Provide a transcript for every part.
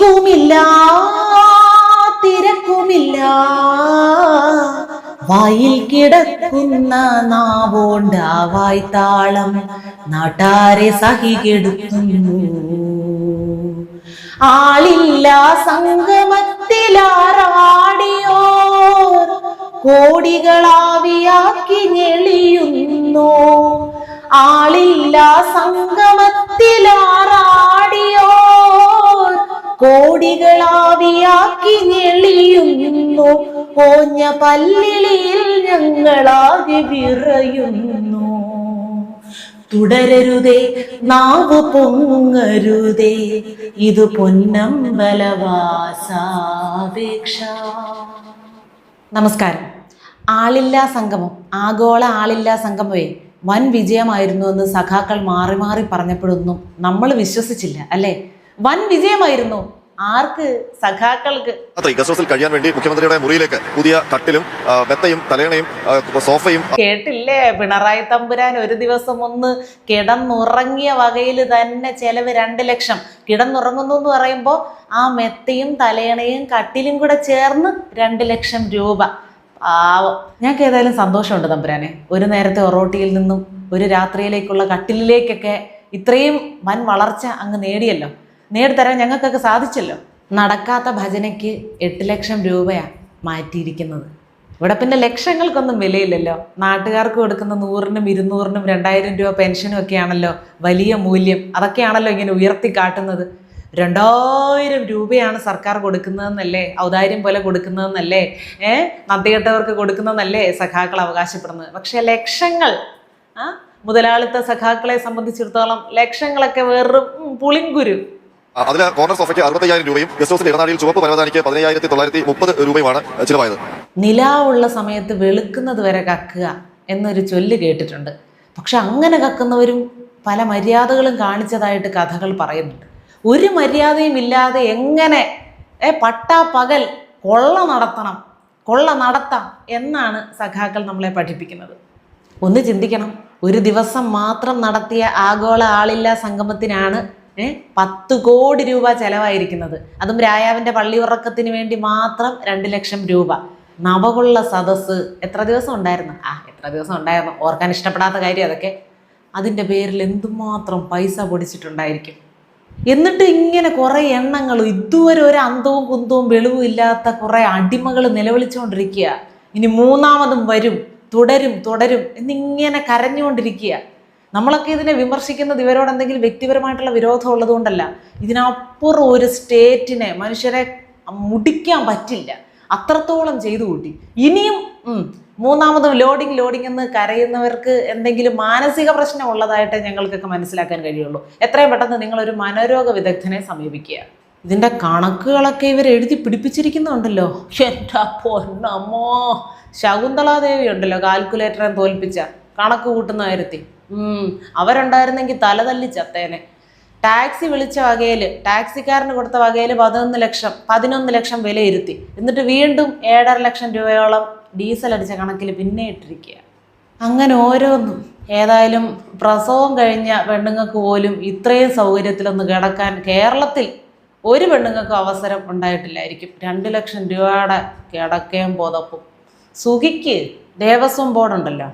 തിക്കുമില്ല തിരക്കുമില്ല. വായിൽ കിടക്കുന്ന നാവോണ്ട വായ്ത്താളം നാട്ടാരെ സഹികെടുക്കുന്നു ആളില്ല സംഗമത്തിലാറാടിയോ കോടികളാവിയാക്കി ഞെളിയുന്നു. ആളില്ല സംഗമത്തിലാറാടിയോ കോടികളാവിയാക്കി ഞെളിയുന്നു ഓഞ്ഞ പല്ലിളിയിൽ ഞങ്ങളാകെ വിറയുന്നു. തുടരരുതേ നാവ് പൊങ്ങരുതേ ഇത് പൊന്നമ്പലവാസാപേക്ഷ. നമസ്കാരം. ആളില്ലാ സംഗമം ആഗോള ആളില്ലാ സംഗമമേ വൻ വിജയമായിരുന്നു എന്ന് സഖാക്കൾ മാറി മാറി പറഞ്ഞപ്പോഴൊന്നും നമ്മൾ വിശ്വസിച്ചില്ല അല്ലേ? വൻ വിജയമായിരുന്നു ആർക്ക് സഖാക്കൾക്ക്? ഗസ്റ്റ് കഴിയാൻ വേണ്ടി മുഖ്യമന്ത്രിയുടെ മുറിയിലേക്ക് പുതിയ കട്ടിലും മെത്തയും തലയണയും സോഫയും കേട്ടില്ലേ? പിണറായി തമ്പുരാൻ ഒരു ദിവസം ഒന്ന് കിടന്നുറങ്ങിയ വകയിൽ തന്നെ ചെലവ് രണ്ട് ലക്ഷം. കിടന്നുറങ്ങുന്നു എന്ന് പറയുമ്പോൾ ആ മെത്തയും തലേണയും കട്ടിലും കൂടെ ചേർന്ന് രണ്ട് ലക്ഷം രൂപ. പാവം. ഞങ്ങൾക്ക് ഏതായാലും സന്തോഷമുണ്ട് തമ്പുരാനെ. ഒരു നേരത്തെ ഒറോട്ടിയിൽ നിന്നും ഒരു രാത്രിയിലേക്കുള്ള കട്ടിലിലേക്കൊക്കെ ഇത്രയും വൻ വളർച്ച അങ്ങ് നേടിയല്ലോ. നേടിത്തരാൻ ഞങ്ങൾക്കൊക്കെ സാധിച്ചല്ലോ. നടക്കാത്ത ഭജനയ്ക്ക് എട്ട് ലക്ഷം രൂപയാണ് മാറ്റിയിരിക്കുന്നത്. ഇവിടെ പിന്നെ ലക്ഷങ്ങൾക്കൊന്നും വിലയില്ലല്ലോ. നാട്ടുകാർക്ക് കൊടുക്കുന്ന നൂറിനും ഇരുന്നൂറിനും രണ്ടായിരം രൂപ പെൻഷനും ഒക്കെയാണല്ലോ വലിയ മൂല്യം. അതൊക്കെയാണല്ലോ ഇങ്ങനെ ഉയർത്തി കാട്ടുന്നത്. രണ്ടായിരം രൂപയാണ് സർക്കാർ കൊടുക്കുന്നതെന്നല്ലേ? ഔദാര്യം പോലെ കൊടുക്കുന്നതെന്നല്ലേ? ഏഹ് നന്ദികെട്ടവർക്ക് കൊടുക്കുന്നതെന്നല്ലേ സഖാക്കൾ അവകാശപ്പെടുന്നത്? പക്ഷേ ലക്ഷങ്ങൾ ആ? മുതലാളിത്ത സഖാക്കളെ സംബന്ധിച്ചിടത്തോളം ലക്ഷങ്ങളൊക്കെ വെറും പുളിങ്കുരു. അതിന് കോർണർ സോഫയ്ക്ക് അറുപത്തയ്യായിരം രൂപയും ഗസ്റ്റ് ഹൗസിൽ ഇടനാടിയിൽ ചുവപ്പ് പരവതാനിക്ക് പതിനയ്യായിരത്തി തൊള്ളായിരത്തി മുപ്പത് രൂപയുമാണ് ചിലവായത്. നിലാവുള്ള സമയത്ത് വെളുക്കുന്നത് വരെ കക്കുക എന്നൊരു ചൊല്ല് കേട്ടിട്ടുണ്ട്. പക്ഷെ അങ്ങനെ കക്കുന്നവരും പല മര്യാദകളും കാണിച്ചതായിട്ട് കഥകൾ പറയുന്നുണ്ട്. ഒരു മര്യാദയും ഇല്ലാതെ എങ്ങനെ ഏ പട്ടാ പകൽ കൊള്ള നടത്തണം കൊള്ള നടത്താം എന്നാണ് സഖാക്കൾ നമ്മളെ പഠിപ്പിക്കുന്നത്. ഒന്ന് ചിന്തിക്കണം. ഒരു ദിവസം മാത്രം നടത്തിയ ആഗോള ആളില്ലാ സംഗമത്തിനാണ് പത്ത് കോടി രൂപ ചെലവായിരിക്കുന്നത്. അതും രായാവിന്റെ പള്ളി ഉറക്കത്തിന് വേണ്ടി മാത്രം രണ്ട് ലക്ഷം രൂപ. നവകുള്ള സദസ്സ് എത്ര ദിവസം ഉണ്ടായിരുന്നു? ആ എത്ര ദിവസം ഉണ്ടായിരുന്നു. ഓർക്കാൻ ഇഷ്ടപ്പെടാത്ത കാര്യം അതൊക്കെ. അതിന്റെ പേരിൽ എന്തുമാത്രം പൈസ പൊടിച്ചിട്ടുണ്ടായിരിക്കും. എന്നിട്ട് ഇങ്ങനെ കുറേ എണ്ണങ്ങൾ ഇതുവരെ ഒരു അന്തവും കുന്തവും വെളിവും ഇല്ലാത്ത കുറേ അടിമകൾ നിലവിളിച്ചുകൊണ്ടിരിക്കുക. ഇനി മൂന്നാമതും വരും തുടരും തുടരും എന്നിങ്ങനെ കരഞ്ഞുകൊണ്ടിരിക്കുക. നമ്മളൊക്കെ ഇതിനെ വിമർശിക്കുന്നത് ഇവരോട് എന്തെങ്കിലും വ്യക്തിപരമായിട്ടുള്ള വിരോധം ഉള്ളതുകൊണ്ടല്ല. ഇതിനപ്പുറം ഒരു സ്റ്റേറ്റിനെ മനുഷ്യരെ മുടിക്കാൻ പറ്റില്ല. അത്രത്തോളം ചെയ്തു കൂട്ടി. ഇനിയും മൂന്നാമതും ലോഡിങ് ലോഡിങ് എന്ന് കരയുന്നവർക്ക് എന്തെങ്കിലും മാനസിക പ്രശ്നം ഉള്ളതായിട്ട് ഞങ്ങൾക്കൊക്കെ മനസ്സിലാക്കാൻ കഴിയുള്ളൂ. എത്രയും പെട്ടെന്ന് നിങ്ങളൊരു മനോരോഗ വിദഗ്ധനെ സമീപിക്കുക. ഇതിന്റെ കണക്കുകളൊക്കെ ഇവർ എഴുതി പിടിപ്പിച്ചിരിക്കുന്നുണ്ടല്ലോ. എന്റെ പൊന്നമ്മോ ശകുന്തളാദേവി ഉണ്ടല്ലോ കാൽക്കുലേറ്ററെ തോൽപ്പിച്ച. കണക്ക് കൂട്ടുന്ന കാര്യത്തിൽ. അവരുണ്ടായിരുന്നെങ്കിൽ തലതല്ലി ചത്തേനെ. ടാക്സി വിളിച്ച വകയിൽ ടാക്സിക്കാരന് കൊടുത്ത വകയിൽ പതിനൊന്ന് ലക്ഷം പതിനൊന്ന് ലക്ഷം വിലയിരുത്തി എന്നിട്ട് വീണ്ടും ഏഴര ലക്ഷം രൂപയോളം ഡീസൽ അടിച്ച കണക്കിൽ പിന്നെ ഇട്ടിരിക്കുക അങ്ങനെ ഓരോന്നും. ഏതായാലും പ്രസവം കഴിഞ്ഞ പെണ്ണുങ്ങൾക്ക് പോലും ഇത്രയും സൗകര്യത്തിലൊന്ന് കിടക്കാൻ കേരളത്തിൽ ഒരു പെണ്ണുങ്ങൾക്കും അവസരം ഉണ്ടായിട്ടില്ലായിരിക്കും. രണ്ട് ലക്ഷം രൂപയുടെ കിടക്കയും പുതപ്പും. സുഖിക്ക് ദേവസ്വം ബോർഡുണ്ടല്ലോ.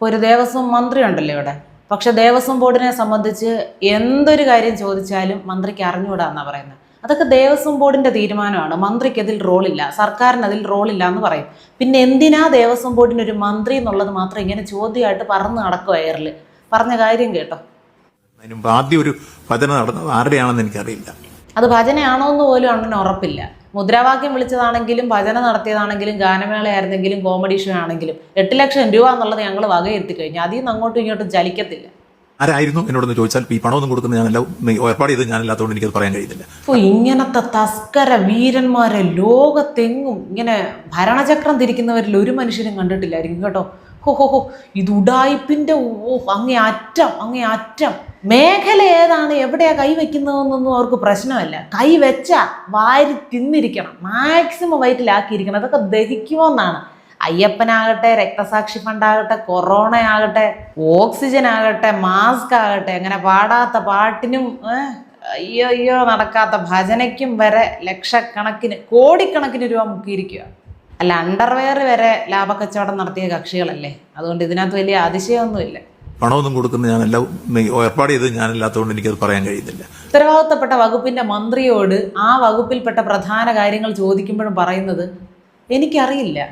ഇപ്പോൾ ഒരു ദേവസ്വം മന്ത്രി ഉണ്ടല്ലോ ഇവിടെ. പക്ഷേ ദേവസ്വം ബോർഡിനെ സംബന്ധിച്ച് എന്തൊരു കാര്യം ചോദിച്ചാലും മന്ത്രിക്ക് അറിഞ്ഞുകൂടാ എന്നാണ് പറയുന്നത്. അതൊക്കെ ദേവസ്വം ബോർഡിന്റെ തീരുമാനമാണ്. മന്ത്രിക്ക് അതിൽ റോളില്ല. സർക്കാരിന് അതിൽ റോളില്ല എന്ന് പറയും. പിന്നെ എന്തിനാ ദേവസ്വം ബോർഡിന് ഒരു മന്ത്രി എന്നുള്ളത് മാത്രം ഇങ്ങനെ ചോദ്യമായിട്ട് പറന്ന് നടക്കും എയറിൽ? പറഞ്ഞ കാര്യം കേട്ടോ. ആദ്യം ഒരു ഭജന നടന്നത് ആരുടെയാണെന്ന് എനിക്കറിയില്ല. അത് ഭജനയാണോ എന്ന് പോലും അണ്ണന് ഉറപ്പില്ല. മുദ്രാവാക്യം വിളിച്ചതാണെങ്കിലും ഭജന നടത്തിയതാണെങ്കിലും ഗാനമേളയായിരുന്നെങ്കിലും കോമഡി ഷോ ആണെങ്കിലും എട്ട് ലക്ഷം രൂപ എന്നുള്ളത് ഞങ്ങൾ വകയെത്തി കഴിഞ്ഞു അതിൽ നിന്ന് അങ്ങോട്ടും ഇങ്ങോട്ടും ചലിക്കത്തില്ല. ആരായിരുന്നു എന്നോടൊന്ന് ചോദിച്ചാൽ ഈ പണമൊന്നും കൊടുക്കുന്ന ഞാനെല്ലാം ഏർപ്പാട് ചെയ്ത് ഞാനല്ലാത്തതുകൊണ്ട് എനിക്കത് പറയാൻ കഴിയുന്നില്ല. അപ്പോൾ ഇങ്ങനത്തെ തസ്കര വീരന്മാരെ ലോകത്തെങ്ങും ഇങ്ങനെ ഭരണചക്രം തിരിക്കുന്നവരിൽ ഒരു മനുഷ്യനും കണ്ടിട്ടില്ലായിരിക്കും കേട്ടോ. ഹോ ഹോ ഹോ. ഇത് ഉടായിപ്പിന്റെ ഓ അങ്ങേ അറ്റം അങ്ങേ അറ്റം. മേഖല ഏതാണ്? എവിടെയാ കൈ വെക്കുന്നതെന്നൊന്നും അവർക്ക് പ്രശ്നമല്ല. കൈ വെച്ചാ വാരി തിന്നിരിക്കണം. മാക്സിമം വയറ്റിലാക്കിയിരിക്കണം. അതൊക്കെ ദഹിക്കുമെന്നാണ്. അയ്യപ്പനാകട്ടെ രക്തസാക്ഷി ഫണ്ടാകട്ടെ കൊറോണ ആകട്ടെ ഓക്സിജൻ ആകട്ടെ മാസ്ക് ആകട്ടെ അങ്ങനെ പാടാത്ത പാട്ടിനും അയ്യോ അയ്യോ നടക്കാത്ത ഭജനയ്ക്കും വരെ ലക്ഷക്കണക്കിന് കോടിക്കണക്കിന് രൂപ മുക്കിയിരിക്കുക അല്ല അണ്ടർവെയർ വരെ ലാഭക്കച്ചവടം നടത്തിയ കക്ഷികളല്ലേ? അതുകൊണ്ട് ഇതിനകത്ത് വലിയ അതിശയമൊന്നുമില്ല. പണമൊന്നും കൊടുക്കുന്ന ഞാനല്ല ഏർപ്പാട് ചെയ്ത് ഞാനല്ലാത്തതുകൊണ്ട് എനിക്കത് പറയാൻ കഴിയുന്നില്ല. ഉത്തരവാദിത്തപ്പെട്ട വകുപ്പിന്റെ മന്ത്രിയോട് ആ വകുപ്പിൽപ്പെട്ട പ്രധാന കാര്യങ്ങൾ ചോദിക്കുമ്പോഴും പറയുന്നത് എനിക്കറിയില്ല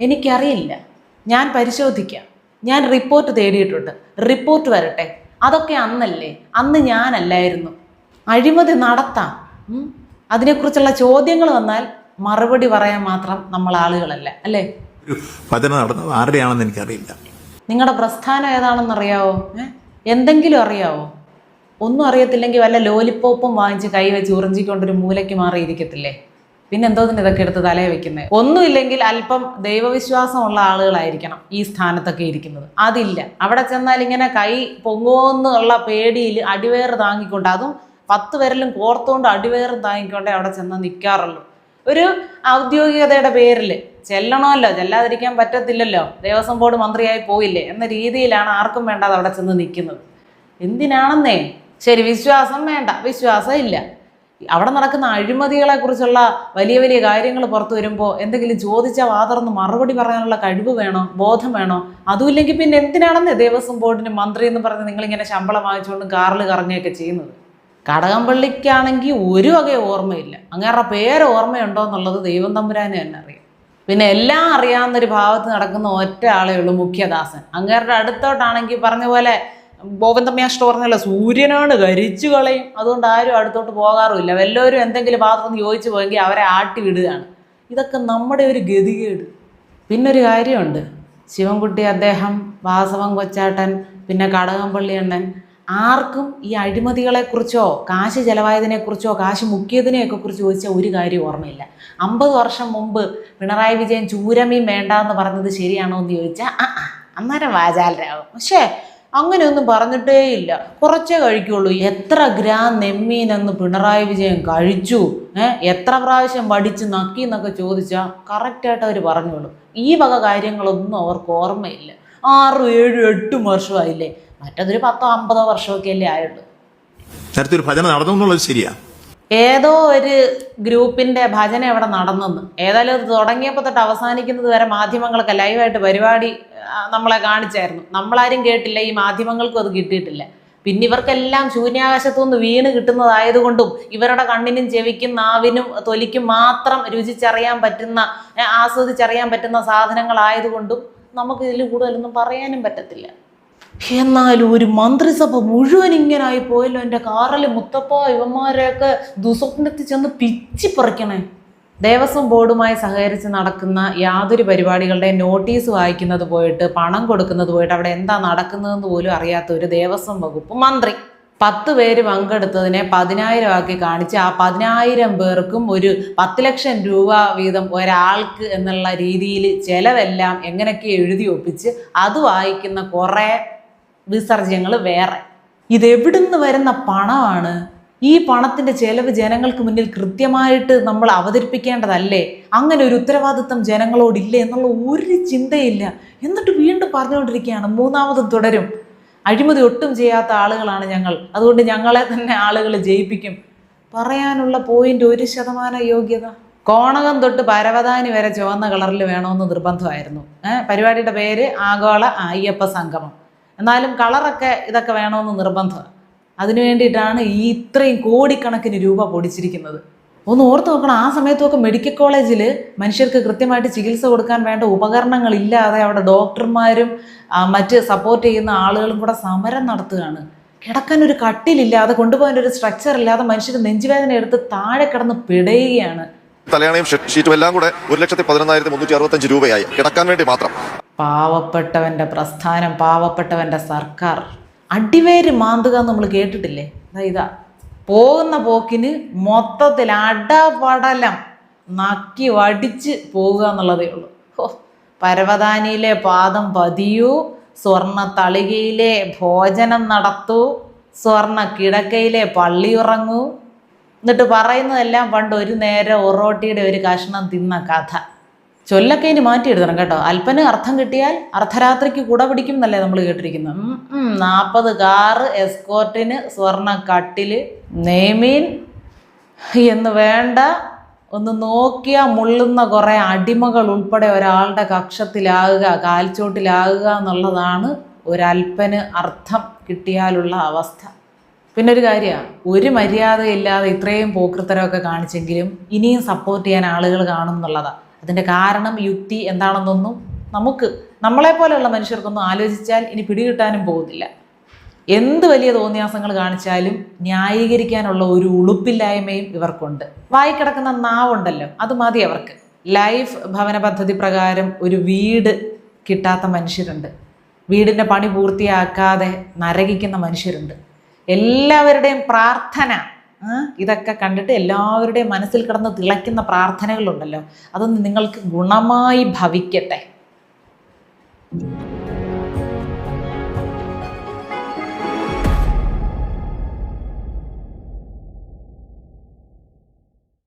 എനിക്കറിയില്ല. ഞാൻ പരിശോധിക്കാം. ഞാൻ റിപ്പോർട്ട് തേടിയിട്ടുണ്ട്. റിപ്പോർട്ട് വരട്ടെ. അതൊക്കെ അന്നല്ലേ. അന്ന് ഞാനല്ലായിരുന്നു. അഴിമതി നടത്താം. അതിനെക്കുറിച്ചുള്ള ചോദ്യങ്ങൾ വന്നാൽ മറുപടി പറയാൻ മാത്രം നമ്മൾ ആളുകളല്ല അല്ലേ? ഒരു ഭജന നടന്നത് ആരുടെയാണെന്ന് എനിക്കറിയില്ല. നിങ്ങളുടെ പ്രസ്ഥാനം ഏതാണെന്ന് അറിയാവോ എന്തെങ്കിലും അറിയാവോ? ഒന്നും അറിയത്തില്ലെങ്കിൽ വല്ല ലോലിപ്പോപ്പും വാങ്ങിച്ച് കൈ വെച്ച് ഉറിഞ്ചിക്കൊണ്ടൊരു മൂലയ്ക്ക് മാറിയിരിക്കത്തില്ലേ? പിന്നെ എന്തോന്നിന് ഇതൊക്കെ എടുത്ത് തലയെ വെക്കുന്നത് ഒന്നുമില്ലെങ്കിൽ അല്പം ദൈവവിശ്വാസമുള്ള ആളുകളായിരിക്കണം ഈ സ്ഥാനത്തൊക്കെ ഇരിക്കുന്നത്. അതില്ല. അവിടെ ചെന്നാൽ ഇങ്ങനെ കൈ പൊങ്ങുമെന്നുള്ള പേടിയിൽ അടിവേറ് താങ്ങിക്കൊണ്ട് അതും പത്ത് പേരിലും കോർത്തുകൊണ്ട് അടിവേറും താങ്ങിക്കൊണ്ടേ അവിടെ ചെന്ന് നിൽക്കാറുള്ളൂ ഒരു ഔദ്യോഗികതയുടെ പേരിൽ ചെല്ലണമല്ലോ ചെല്ലാതിരിക്കാൻ പറ്റത്തില്ലല്ലോ. ദേവസ്വം ബോർഡ് മന്ത്രിയായി പോയില്ലേ എന്ന രീതിയിലാണ് ആർക്കും വേണ്ടാതെ അവിടെ ചെന്ന് നിൽക്കുന്നത്. എന്തിനാണെന്നേ? ശരി വിശ്വാസം വേണ്ട. വിശ്വാസം ഇല്ല. അവിടെ നടക്കുന്ന അഴിമതികളെ കുറിച്ചുള്ള വലിയ വലിയ കാര്യങ്ങൾ പുറത്തു വരുമ്പോൾ എന്തെങ്കിലും ചോദിച്ചാൽ വാതർന്ന് മറുപടി പറയാനുള്ള കഴിവ് വേണോ? ബോധം വേണോ? അതുമില്ലെങ്കിൽ പിന്നെ എന്തിനാണെന്നേ ദേവസ്വം ബോർഡിന് മന്ത്രി എന്ന് പറഞ്ഞ് നിങ്ങളിങ്ങനെ ശമ്പളം വാങ്ങിച്ചുകൊണ്ട് കാറിൽ കറങ്ങുകയൊക്കെ ചെയ്യുന്നത്? കടകംപള്ളിക്കാണെങ്കിൽ ഒരു വകയോ ഓർമ്മയില്ല. അങ്ങേറെ പേര് ഓർമ്മയുണ്ടോ എന്നുള്ളത് ദൈവം തമ്പുരാനെ തന്നെ അറിയാം. പിന്നെ എല്ലാം അറിയാവുന്ന ഒരു ഭാവത്ത് നടക്കുന്ന ഒറ്റ ഉള്ളൂ മുഖ്യദാസൻ. അങ്ങേരുടെ അടുത്തോട്ടാണെങ്കിൽ പറഞ്ഞ പോലെ ഗോവിന്ദമ്മയാഷ്ട പറഞ്ഞല്ലോ സൂര്യനാണ് കരിച്ചു കളയും. അതുകൊണ്ട് ആരും അടുത്തോട്ട് പോകാറുമില്ല. എല്ലാവരും എന്തെങ്കിലും പാത്രം ചോദിച്ചു പോയെങ്കിൽ അവരെ ആട്ടി വിടുകയാണ്. ഇതൊക്കെ നമ്മുടെ ഒരു ഗതികേട്. പിന്നൊരു കാര്യമുണ്ട്. ശിവൻകുട്ടി അദ്ദേഹം വാസവൻ കൊച്ചാട്ടൻ പിന്നെ കടകംപള്ളി അണ്ണൻ ആർക്കും ഈ അഴിമതികളെക്കുറിച്ചോ കാശ് ചെലവായതിനെക്കുറിച്ചോ കാശ് മുക്കിയതിനെയൊക്കെ കുറിച്ച് ചോദിച്ചാൽ ഒരു കാര്യം ഓർമ്മയില്ല. അമ്പത് വർഷം മുമ്പ് പിണറായി വിജയൻ ചൂരമീൻ വേണ്ട എന്ന് പറഞ്ഞത് ശരിയാണോ എന്ന് ചോദിച്ചാൽ ആ അന്നേരം വാചാലരാകും പക്ഷേ അങ്ങനെയൊന്നും പറഞ്ഞിട്ടേ ഇല്ല കുറച്ചേ കഴിക്കുള്ളൂ. എത്ര ഗ്രാം നെമ്മീനെന്ന് പിണറായി വിജയൻ കഴിച്ചു? എത്ര പ്രാവശ്യം വടിച്ച് നക്കി എന്നൊക്കെ ചോദിച്ചാൽ കറക്റ്റായിട്ട് അവർ പറഞ്ഞോളൂ. ഈ വക കാര്യങ്ങളൊന്നും അവർക്ക് ഓർമ്മയില്ല. ആറും ഏഴും എട്ടും വർഷമായില്ലേ? മറ്റതൊരു പത്തോ അമ്പതോ വർഷമൊക്കെ അല്ലേ ആയുള്ളൂ. നേരത്തെ ഒരു ഭജന നടന്നു എന്നുള്ളത് ശരിയാ. ഏതോ ഒരു ഗ്രൂപ്പിന്റെ ഭജന അവിടെ നടന്നെന്ന്. ഏതായാലും അത് തുടങ്ങിയപ്പോൾ തൊട്ട് അവസാനിക്കുന്നത് വരെ മാധ്യമങ്ങളൊക്കെ ലൈവായിട്ട് പരിപാടി നമ്മളെ കാണിച്ചായിരുന്നു. നമ്മളാരും കേട്ടില്ല ഈ മാധ്യമങ്ങൾക്കും അത് കിട്ടിയിട്ടില്ല. പിന്നെ ഇവർക്കെല്ലാം ശൂന്യാകാശത്തു നിന്ന് വീണ് കിട്ടുന്നതായതുകൊണ്ടും ഇവരുടെ കണ്ണിനും ചെവിക്കും നാവിനും തൊലിക്കും മാത്രം രുചിച്ചറിയാൻ പറ്റുന്ന ആസ്വദിച്ചറിയാൻ പറ്റുന്ന സാധനങ്ങളായതുകൊണ്ടും നമുക്ക് ഇതിൽ കൂടുതലൊന്നും പറയാനും പറ്റത്തില്ല. എന്നാലും ഒരു മന്ത്രിസഭ മുഴുവൻ ഇങ്ങനായി പോയല്ലോ എന്റെ കാറിൽ മുത്തപ്പ ഇവന്മാരെയൊക്കെ ദുസ്വപ്നത്തിൽ ചെന്ന് പിച്ചി പറിക്കണേ. ദേവസ്വം ബോർഡുമായി സഹകരിച്ച് നടക്കുന്ന യാതൊരു പരിപാടികളുടെ നോട്ടീസ് വായിക്കുന്നത് പോയിട്ട് പണം കൊടുക്കുന്നത് പോയിട്ട് അവിടെ എന്താ നടക്കുന്നതെന്ന് പോലും അറിയാത്ത ഒരു ദേവസ്വം വകുപ്പ് മന്ത്രി. പത്ത് പേര് പങ്കെടുത്തതിനെ പതിനായിരം ആക്കി കാണിച്ച് ആ പതിനായിരം പേർക്കും ഒരു പത്ത് ലക്ഷം രൂപ വീതം ഒരാൾക്ക് എന്നുള്ള രീതിയിൽ ചെലവെല്ലാം എങ്ങനെയൊക്കെ എഴുതി ഒപ്പിച്ച് അത് വായിക്കുന്ന കുറേ വിസർജ്യങ്ങൾ വേറെ. ഇതെവിടുന്ന് വരുന്ന പണമാണ്? ഈ പണത്തിന്റെ ചെലവ് ജനങ്ങൾക്ക് മുന്നിൽ കൃത്യമായിട്ട് നമ്മൾ അവതരിപ്പിക്കേണ്ടതല്ലേ? അങ്ങനെ ഒരു ഉത്തരവാദിത്തം ജനങ്ങളോടില്ലേ എന്നുള്ള ഒരു ചിന്തയില്ല. എന്നിട്ട് വീണ്ടും പറഞ്ഞുകൊണ്ടിരിക്കുകയാണ്. മൂന്നാമതും തുടരും. അഴിമതി ഒട്ടും ചെയ്യാത്ത ആളുകളാണ് ഞങ്ങൾ. അതുകൊണ്ട് ഞങ്ങളെ തന്നെ ആളുകൾ ജയിപ്പിക്കും. പറയാനുള്ള പോയിന്റ് ഒരു ശതമാന യോഗ്യത. കോണകം തൊട്ട് പരവതാനി വരെ ചുവന്ന കളറിൽ വേണമെന്ന് നിർബന്ധമായിരുന്നു. പരിപാടിയുടെ പേര് ആഗോള അയ്യപ്പ സംഗമം. എന്നാലും കളറൊക്കെ ഇതൊക്കെ വേണമെന്ന് നിർബന്ധമാണ് അതിനു വേണ്ടിയിട്ടാണ് ഈ ഇത്രയും കോടിക്കണക്കിന് രൂപ പൊടിച്ചിരിക്കുന്നത്. ഒന്ന് ഓർത്ത് നോക്കണം ആ സമയത്തൊക്കെ മെഡിക്കൽ കോളേജിൽ മനുഷ്യർക്ക് കൃത്യമായിട്ട് ചികിത്സ കൊടുക്കാൻ വേണ്ട ഉപകരണങ്ങളില്ലാതെ അവിടെ ഡോക്ടർമാരും മറ്റ് സപ്പോർട്ട് ചെയ്യുന്ന ആളുകളും കൂടെ സമരം നടത്തുകയാണ്. കിടക്കാൻ ഒരു കട്ടിലില്ലാതെ കൊണ്ടുപോകാൻ ഒരു സ്ട്രക്ചർ ഇല്ലാതെ മനുഷ്യർ നെഞ്ചുവേദന എടുത്ത് താഴെ കിടന്ന് പിടയുകയാണ്. തലയണയും ഷീറ്റും എല്ലാം കൂടെ ഒരു ലക്ഷത്തി പതിനൊന്നായിരത്തി മുന്നൂറ്റി അറുപത്തഞ്ച് രൂപയായി. കിടക്കാൻ വേണ്ടി മാത്രം. പാവപ്പെട്ടവന്റെ പ്രസ്ഥാനം പാവപ്പെട്ടവന്റെ സർക്കാർ. അടിവേര് മാന്തുക നമ്മൾ കേട്ടിട്ടില്ലേ? അതായത് ഇതാ. പോകുന്ന പോക്കിന് മൊത്തത്തിൽ അടപടലം നക്കി വടിച്ച് പോവുക എന്നുള്ളതേ ഉള്ളൂ. ഓ പരവതാനിയിലെ പാദം പതിയൂ സ്വർണ തളികയിലെ ഭോജനം നടത്തൂ സ്വർണ കിടക്കയിലെ പള്ളിയുറങ്ങൂ എന്നിട്ട് പറയുന്നതെല്ലാം പണ്ട് ഒരു നേരം ഒറോട്ടിയുടെ ഒരു കഷ്ണം തിന്ന കഥ. ചൊല്ലൊക്കെ ഇനി എഴുതണം കേട്ടോ. അല്പന് അർത്ഥം കിട്ടിയാൽ അർദ്ധരാത്രിക്ക് കുട പിടിക്കും എന്നല്ലേ നമ്മൾ കേട്ടിരിക്കുന്നത്. നാൽപ്പത് കാറ് എസ്കോർട്ടിന് സ്വർണ കട്ടിൽ നെയ്മീൻ എന്ന് വേണ്ട ഒന്ന് നോക്കിയാൽ മുള്ളുന്ന കുറേ അടിമകൾ ഉൾപ്പെടെ ഒരാളുടെ കക്ഷത്തിലാകുക കാൽച്ചോട്ടിലാകുക എന്നുള്ളതാണ് ഒരൽപ്പന് അർത്ഥം കിട്ടിയാലുള്ള അവസ്ഥ. പിന്നെ ഒരു കാര്യമാണ് ഒരു മര്യാദയില്ലാതെ ഇത്രയും പോക്കൃത്തരമൊക്കെ കാണിച്ചെങ്കിലും ഇനിയും സപ്പോർട്ട് ചെയ്യാൻ ആളുകൾ കാണും എന്നുള്ളതാണ് അതിന്റെ കാരണം യുക്തി എന്താണെന്നൊന്നും നമുക്ക് നമ്മളെ പോലെയുള്ള മനുഷ്യർക്കൊന്നും ആലോചിച്ചാൽ ഇനി പിടികിട്ടാനും പോകുന്നില്ല. എന്ത് വലിയ തോന്നിയാസങ്ങൾ കാണിച്ചാലും ന്യായീകരിക്കാനുള്ള ഒരു ഉളുപ്പില്ലായ്മയും ഇവർക്കുണ്ട്. വായിക്കിടക്കുന്ന നാവുണ്ടല്ലോ അത് മതി അവർക്ക്. ലൈഫ് ഭവന പദ്ധതി പ്രകാരം ഒരു വീട് കിട്ടാത്ത മനുഷ്യരുണ്ട്. വീടിന്റെ പണി പൂർത്തിയാക്കാതെ നരകിക്കുന്ന മനുഷ്യരുണ്ട്. എല്ലാവരുടെയും പ്രാർത്ഥന ഇതൊക്കെ കണ്ടിട്ട് എല്ലാവരുടെയും മനസ്സിൽ കിടന്ന് തിളയ്ക്കുന്ന പ്രാർത്ഥനകളുണ്ടല്ലോ. അതൊന്ന് നിങ്ങൾക്ക് ഗുണമായി ഭവിക്കട്ടെ.